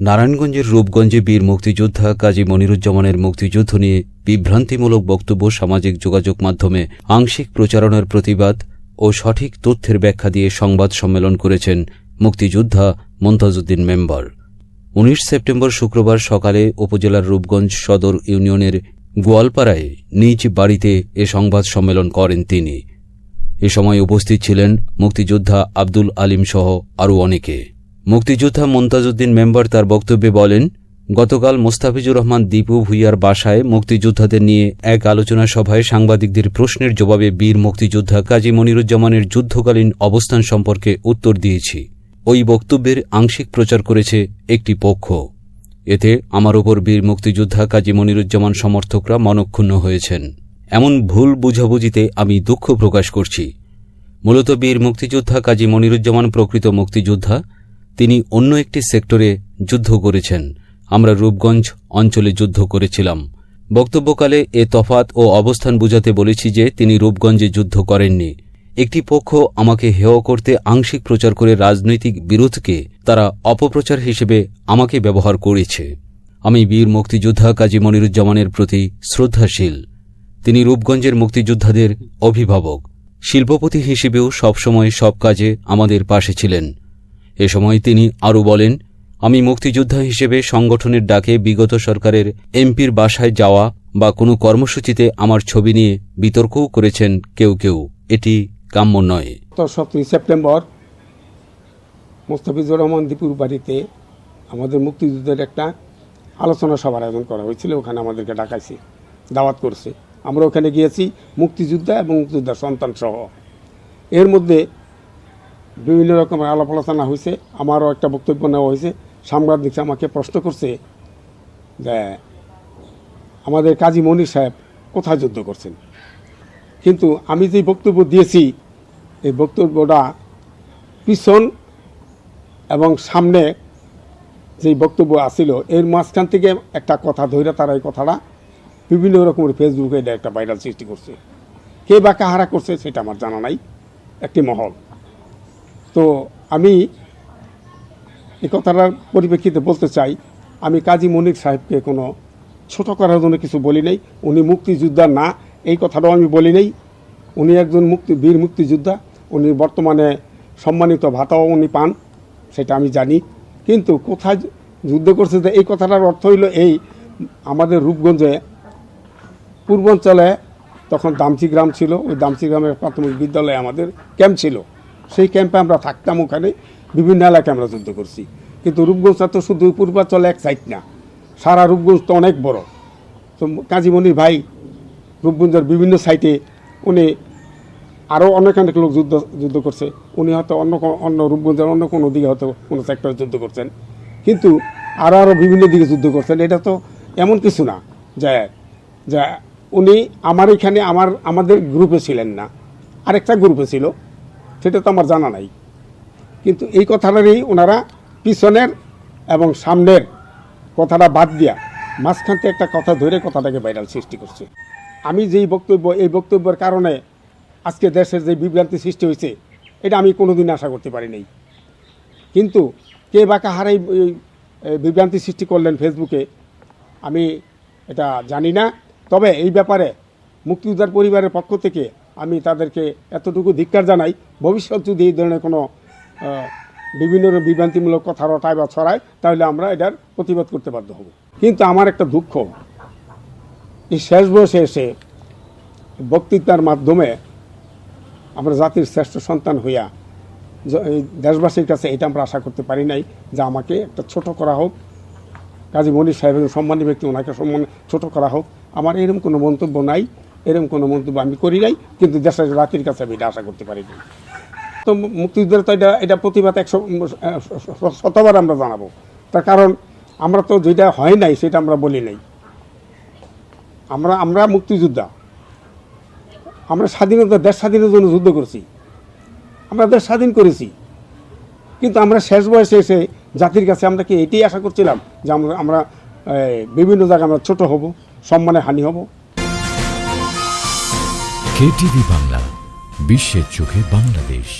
নারায়ণগঞ্জের রূপগঞ্জে বীর মুক্তিযোদ্ধা কাজী মনিরুজ্জামানের মুক্তিযুদ্ধ নিয়ে বিভ্রান্তিমূলক বক্তব্য সামাজিক যোগাযোগ মাধ্যমে আংশিক প্রচারণার প্রতিবাদ ও সঠিক তথ্যের ব্যাখ্যা দিয়ে সংবাদ সম্মেলন করেছেন মুক্তিযোদ্ধা মন্তাজুদ্দিন মেম্বার। উনিশ সেপ্টেম্বর শুক্রবার সকালে উপজেলার রূপগঞ্জ সদর ইউনিয়নের গোয়ালপাড়ায় নিজ বাড়িতে এ সংবাদ সম্মেলন করেন তিনি। এ সময় উপস্থিত ছিলেন মুক্তিযোদ্ধা আব্দুল আলিম সহ আরও অনেকে। মুক্তিযোদ্ধা মন্তাজুদ্দিন মেম্বার তার বক্তব্যে বলেন, গতকাল মোস্তাফিজুর রহমান দীপু ভুইয়ার বাসায় মুক্তিযোদ্ধাদের নিয়ে এক আলোচনা সভায় সাংবাদিকদের প্রশ্নের জবাবে বীর মুক্তিযোদ্ধা কাজী মনিরুজ্জামানের যুদ্ধকালীন অবস্থান সম্পর্কে উত্তর দিয়েছি। ওই বক্তব্যের আংশিক প্রচার করেছে একটি পক্ষ। এতে আমার ওপর বীর মুক্তিযোদ্ধা কাজী মনিরুজ্জামান সমর্থকরা মনক্ষুণ্ণ হয়েছেন। এমন ভুল বুঝাবুঝিতে আমি দুঃখ প্রকাশ করছি। মূলত বীর মুক্তিযোদ্ধা কাজী মনিরুজ্জামান প্রকৃত মুক্তিযোদ্ধা। তিনি অন্য একটি সেক্টরে যুদ্ধ করেছেন। আমরা রূপগঞ্জ অঞ্চলে যুদ্ধ করেছিলাম। বক্তব্যকালে এ তফাত ও অবস্থান বুঝাতে বলেছি যে তিনি রূপগঞ্জে যুদ্ধ করেননি। একটি পক্ষ আমাকে হেয় করতে আংশিক প্রচার করে রাজনৈতিক বিরোধকে তারা অপপ্রচার হিসেবে আমাকে ব্যবহার করেছে। আমি বীর মুক্তিযোদ্ধা কাজী মনিরুজ্জামানের প্রতি শ্রদ্ধাশীল। তিনি রূপগঞ্জের মুক্তিযোদ্ধাদের অভিভাবক। শিল্পপতি হিসেবেও সবসময় সব কাজে আমাদের পাশে ছিলেন। এ সময় তিনি আরও বলেন, আমি মুক্তিযোদ্ধা হিসেবে সংগঠনের ডাকে বিগত সরকারের এমপির বাসায় যাওয়া বা কোনো কর্মসূচিতে আমার ছবি নিয়ে বিতর্কও করেছেন কেউ কেউ। এটি কাম্য নয়। সতেরোই সেপ্টেম্বর মোস্তাফিজুর রহমান দীপুর বাড়িতে আমাদের মুক্তিযুদ্ধের একটা আলোচনা সভার আয়োজন করা হয়েছিল। ওখানে আমাদেরকে ডাকাইছে, দাওয়াত করছে। আমরা ওখানে গিয়েছি মুক্তিযোদ্ধা এবং মুক্তিযোদ্ধার সন্তান সহ এর মধ্যে বিভিন্ন রকমের আলাপ আলোচনা হয়েছে আমারও একটা বক্তব্য নেওয়া হয়েছে সাংবাদিক আমাকে প্রশ্ন করছে যে, আমাদের কাজী মনির সাহেব কোথায় যুদ্ধ করছেন? কিন্তু আমি যে বক্তব্য দিয়েছি, এই বক্তব্যটা পিছন এবং সামনে যে বক্তব্য আসিল এর মাঝখান থেকে একটা কথা ধরে তারা এই কথাটা বিভিন্ন রকমের ফেসবুকে একটা ভাইরাল সৃষ্টি করছে। কে বা কাহারা করছে সেটা আমার জানা নাই। একটি মহল। তো আমি এই কথাটার পরিপ্রেক্ষিতে বলতে চাই, আমি কাজী মনির সাহেবকে কোনো ছোট করার জন্য কিছু বলি নাই। উনি মুক্তিযোদ্ধা না, এই কথাটাও আমি বলি নাই। উনি একজন মুক্তি, বীর মুক্তিযোদ্ধা। উনি বর্তমানে সম্মানিত ভাতাও উনি পান, সেটা আমি জানি। কিন্তু কোথায় যুদ্ধ করছে যে এই কথাটার অর্থ হইল এই, আমাদের রূপগঞ্জে পূর্বাঞ্চলে তখন দামচি গ্রাম ছিল, ওই দামচি গ্রামের প্রাথমিক বিদ্যালয়ে আমাদের ক্যাম্প ছিল। সেই ক্যাম্পে আমরা থাকতাম ওখানে। বিভিন্ন এলাকায় আমরা যুদ্ধ করছি। কিন্তু রূপগঞ্জটা তো শুধু পূর্বাঞ্চলে এক সাইড না, সারা রূপগঞ্জ তো অনেক বড়। তো কাজীমণির ভাই রূপগঞ্জের বিভিন্ন সাইটে উনি আরও অনেক অনেক লোক যুদ্ধ যুদ্ধ করছে। উনি হয়তো অন্য অন্য রূপগঞ্জের অন্য কোনো দিকে হয়তো কোনো সেক্টরে যুদ্ধ করছেন। কিন্তু আরও আরও বিভিন্ন দিকে যুদ্ধ করছেন। এটা তো এমন কিছু না যে যে উনি আমার এখানে, আমার, আমাদের গ্রুপে ছিলেন না। আরেকটা গ্রুপে ছিল। সেটা তো আমার জানা নাই। কিন্তু এই কথাটারই ওনারা পিছনের এবং সামনের কথাটা বাদ দিয়া মাঝখান থেকে একটা কথা ধরে কথাটাকে ভাইরাল সৃষ্টি করছে। আমি যেই বক্তব্য, এই বক্তব্যের কারণে আজকে দেশের যে বিভ্রান্তি সৃষ্টি হয়েছে, এটা আমি কোনোদিন আশা করতে পারি নাই। কিন্তু কে বা কাহারাই বিভ্রান্তি সৃষ্টি করলেন ফেসবুকে, আমি এটা জানি না। তবে এই ব্যাপারে মুক্তিযোদ্ধার পরিবারের পক্ষ থেকে আমি তাদেরকে এতটুকু ধিক্কার জানাই, ভবিষ্যৎ যদি এই ধরনের কোনো বিভিন্ন বিভ্রান্তিমূলক কথা রটায় বা ছড়ায়, তাহলে আমরা এটার প্রতিবাদ করতে বাধ্য হব। কিন্তু আমার একটা দুঃখ, এই শেষ বয়সে এসে বক্তৃতার মাধ্যমে আমরা জাতির শ্রেষ্ঠ সন্তান হইয়া দেশবাসীর কাছে এটা আমরা আশা করতে পারি নাই যে আমাকে একটা ছোট করা হোক। কাজী মনির সাহেব সম্মানী ব্যক্তি, ওনাকে সম্মান ছোট করা হোক। আমার এরকম কোনো মন্তব্য নাই। এরকম কোনো মন্তব্য আমি করি নাই, কিন্তু দেশের জাতির কাছে আমি এটা আশা করতে পারি নাই। তো মুক্তিযুদ্ধের তো এটা এটা প্রতিবাদ একশো শতবার আমরা জানাব। তার কারণ আমরা তো যেটা হয় নাই, সেটা আমরা বলি নাই। আমরা আমরা মুক্তিযোদ্ধা। আমরা স্বাধীনতা দেশ স্বাধীনের জন্য যুদ্ধ করেছি। আমরা দেশ স্বাধীন করেছি। কিন্তু আমরা শেষ বয়সে এসে জাতির কাছে আমরা কি এটাই আশা করছিলাম যে আমরা আমরা বিভিন্ন জায়গায় আমরা ছোট হব, সম্মানে হানি হব? কেটিভি বাংলা বিশ্বের চোখে বাংলাদেশ।